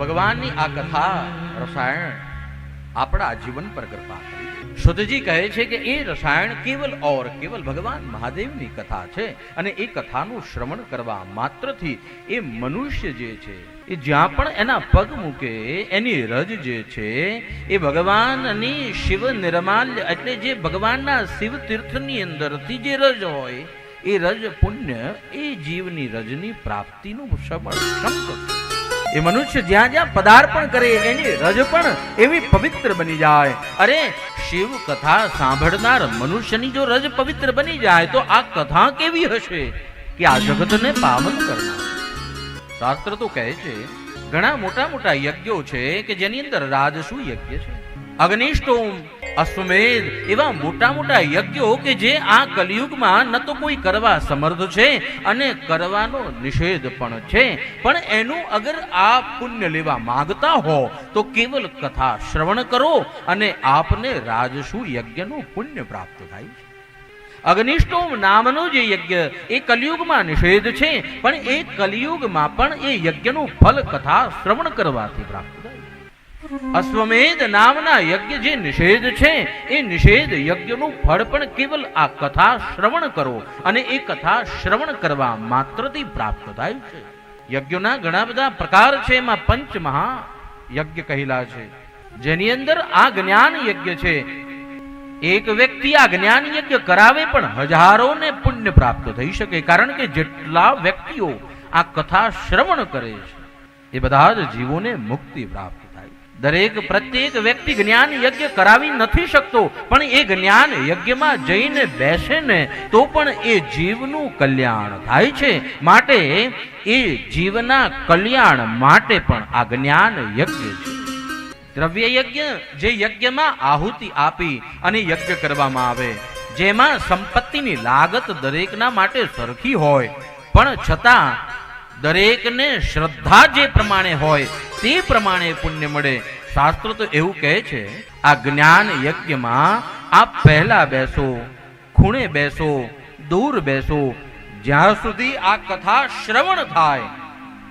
ભગવાનની આ કથા, રસાયણ, આપણા જીવન પર કૃપા કરી શુદ્ધજી કહે છે કે એ રસાયણ કેવલ ઓર કેવલ ભગવાન મહાદેવની કથા છે અને એ કથાનું શ્રવણ કરવા માત્રથી એ મનુષ્ય જે છે, એ જ્યાં પણ એના પગ મૂકે, એની રજ જે છે, એ ભગવાનની શિવ નિર્માલ્ય એટલે જે ભગવાનના શિવ તીર્થની અંદરથી જે રજ હોય, એ રજ પુણ્ય એ જીવની રજની પ્રાપ્તિનું સબળ સંકટ છે એ મનુષ્ય જ્યાં જ્યાં પદાર્પણ કરે, એની રજ પણ એવી પવિત્ર બની જાય. અરે, શિવ કથા સાંભળનાર મનુષ્યની જો રજ પવિત્ર બની જાય, તો આ કથા કેવી હશે? કે આ જગતને પાવન કરનાર. શાસ્ત્ર તો કહે છે, ઘણા મોટા મોટા યજ્ઞો છે કે જેની અંદર રાજસુ યજ્ઞ છે. અગ્નિષ્ટોમ અશ્વમેધ, એવા મોટા મોટા યજ્ઞો કે જે આ કલિયુગમાં ન તો કોઈ કરવા સમર્થ છે અને કરવાનો નિષેધ પણ છે. પણ એનું અગર આ પુણ્ય લેવા માંગતા હો, તો કેવલ કથા શ્રવણ કરો અને આપને રાજસુ યજ્ઞનું પુણ્ય પ્રાપ્ત થાય છે. અગ્નિષ્ટોમ નામનો જે યજ્ઞ, એ કલિયુગમાં નિષેધ છે, પણ એ કલિયુગમાં પણ એ યજ્ઞનું ફલ કથા શ્રવણ કરવાથી પ્રાપ્ત થાય અશ્વમેધ નામના યજ્ઞ જે નિષેધ છે, એ નિષેધ યજ્ઞનું ફળ પણ કેવલ આ કથા શ્રવણ કરો અને એ કથા શ્રવણ કરવા માત્રથી પ્રાપ્ત થાય છે. યજ્ઞોના ઘણા બધા પ્રકાર છે, એમાં પંચ મહા યજ્ઞ કહેલા છે. જેની અંદર આ જ્ઞાન યજ્ઞ છે. એક વ્યક્તિ આ જ્ઞાન યજ્ઞ કરાવે પણ હજારોને પુણ્ય પ્રાપ્ત થઈ શકે, કારણ કે જેટલા વ્યક્તિઓ આ કથા શ્રવણ કરે છે, એ બધા જ જીવોને મુક્તિ પ્રાપ્ત દરેક પ્રત્યેક વ્યક્તિ જ્ઞાન યજ્ઞ કરાવી નથી શકતો, પણ એ જ્ઞાન યજ્ઞમાં જઈને બેસે ને, તો પણ એ જીવનું કલ્યાણ થાય છે. માટે એ જીવના કલ્યાણ માટે પણ આ જ્ઞાન યજ્ઞ છે. દ્રવ્ય યજ્ઞ જે યજ્ઞમાં આહુતિ આપી અને યજ્ઞ કરવામાં આવે, જેમાં સંપત્તિની લાગત દરેકના માટે સરખી હોય. પણ છતાં દરેકને શ્રદ્ધા જે પ્રમાણે હોય, તે પ્રમાણે પુણ્ય મળે. શાસ્ત્ર તો એવું કહે છે, આ જ્ઞાન યજ્ઞમાં આપ પહેલા બેસો, ખૂણે બેસો, દૂર બેસો, જ્યાં સુધી આ કથા શ્રવણ થાય,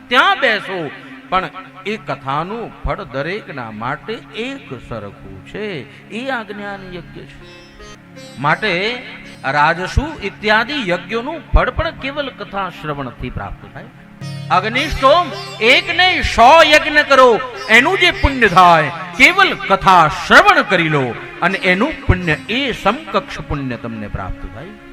ત્યાં બેસો. પણ એ કથાનું ફળ દરેકના માટે એક સરખું છે. એ આ જ્ઞાન યજ્ઞ છે. માટે રાજસુ ઇત્યાદિ યજ્ઞોનું ફળ પણ કેવલ કથા શ્રવણથી પ્રાપ્ત થાય. અગ્નિષ્ટોમ એક નહીં સો યજ્ઞ કરો. એનું જે પુણ્ય થાય, કેવલ કથા શ્રવણ કરી લો. અને એનું પુણ્ય એ સમકક્ષ પુણ્ય તમને પ્રાપ્ત થાય.